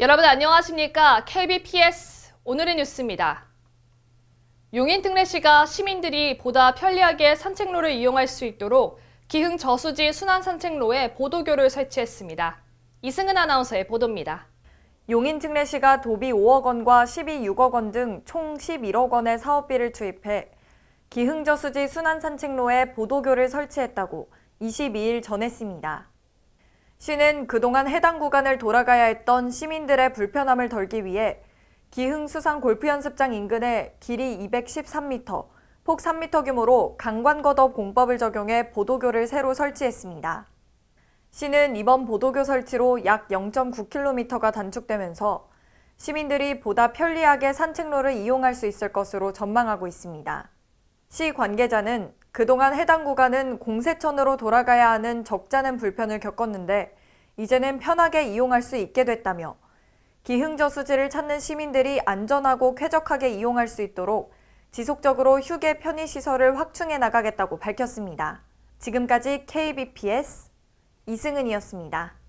여러분 안녕하십니까? KBPS 오늘의 뉴스입니다. 용인 특례시가 시민들이 보다 편리하게 산책로를 이용할 수 있도록 기흥 저수지 순환 산책로에 보도교를 설치했습니다. 이승은 아나운서의 보도입니다. 용인 특례시가 도비 5억 원과 12 6억 원 등 총 11억 원의 사업비를 투입해 기흥 저수지 순환 산책로에 보도교를 설치했다고 22일 전했습니다. 시는 그동안 해당 구간을 돌아가야 했던 시민들의 불편함을 덜기 위해 기흥수상 골프연습장 인근에 길이 213m, 폭 3m 규모로 강관거더 공법을 적용해 보도교를 새로 설치했습니다. 시는 이번 보도교 설치로 약 0.9km가 단축되면서 시민들이 보다 편리하게 산책로를 이용할 수 있을 것으로 전망하고 있습니다. 시 관계자는 그동안 해당 구간은 공세천으로 돌아가야 하는 적잖은 불편을 겪었는데 이제는 편하게 이용할 수 있게 됐다며 기흥저수지를 찾는 시민들이 안전하고 쾌적하게 이용할 수 있도록 지속적으로 휴게 편의시설을 확충해 나가겠다고 밝혔습니다. 지금까지 KBPS 이승은이었습니다.